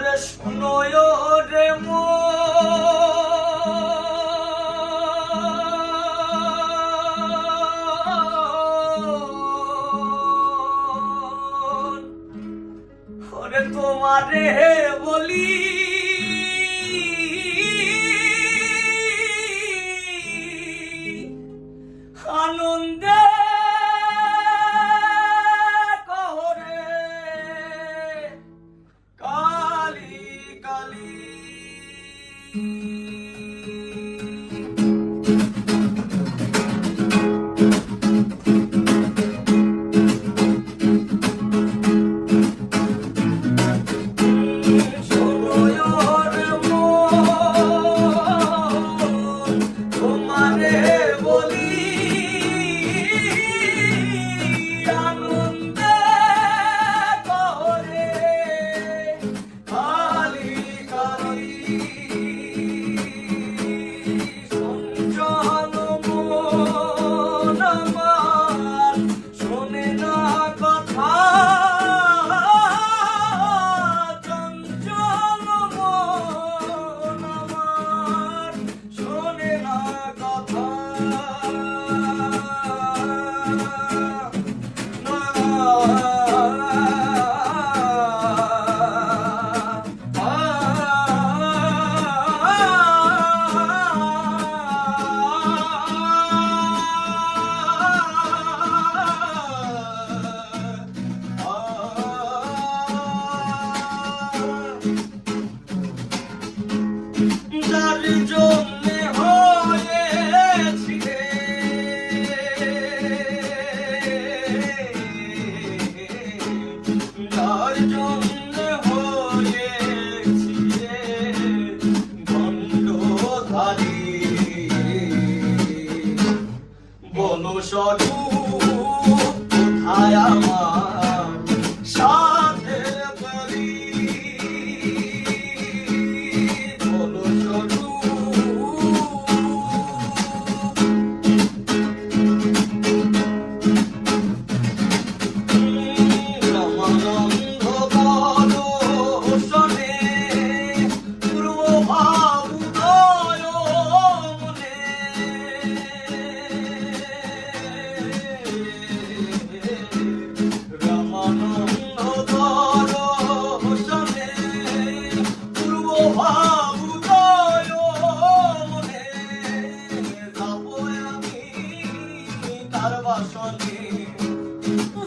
ওরে শুনো রে মো। ওরে তোমারে বলি আয় আমার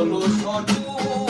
Solo sono tu